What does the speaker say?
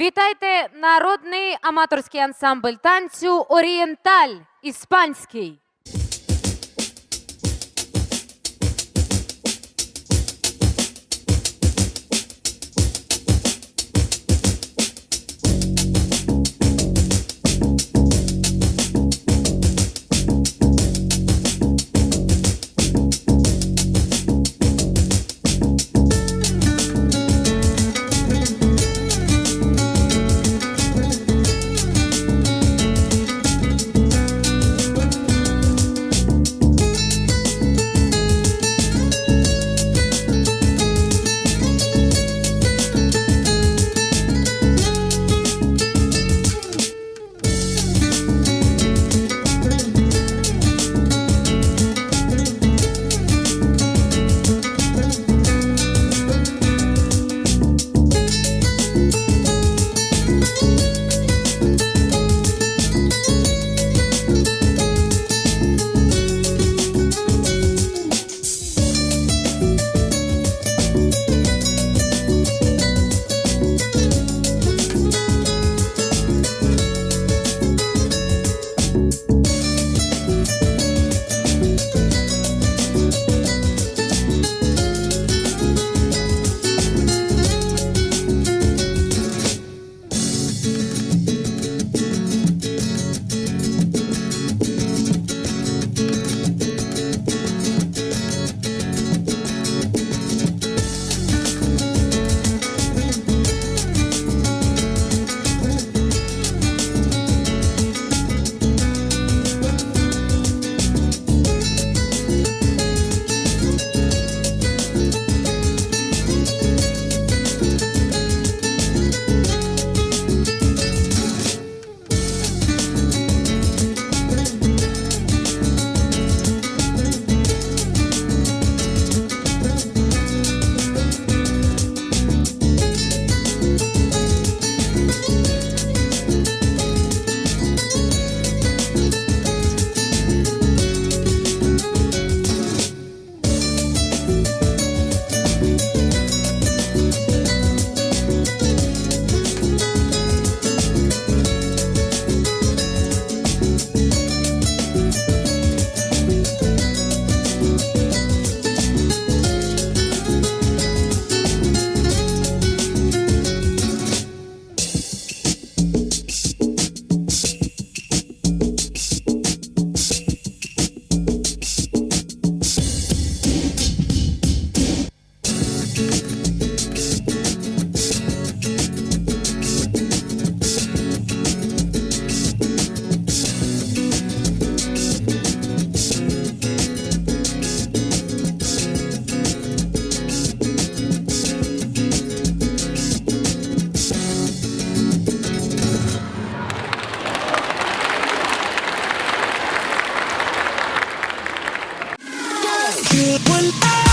Вітайте народний аматорський ансамбль танцю Орієнталь іспанський. When I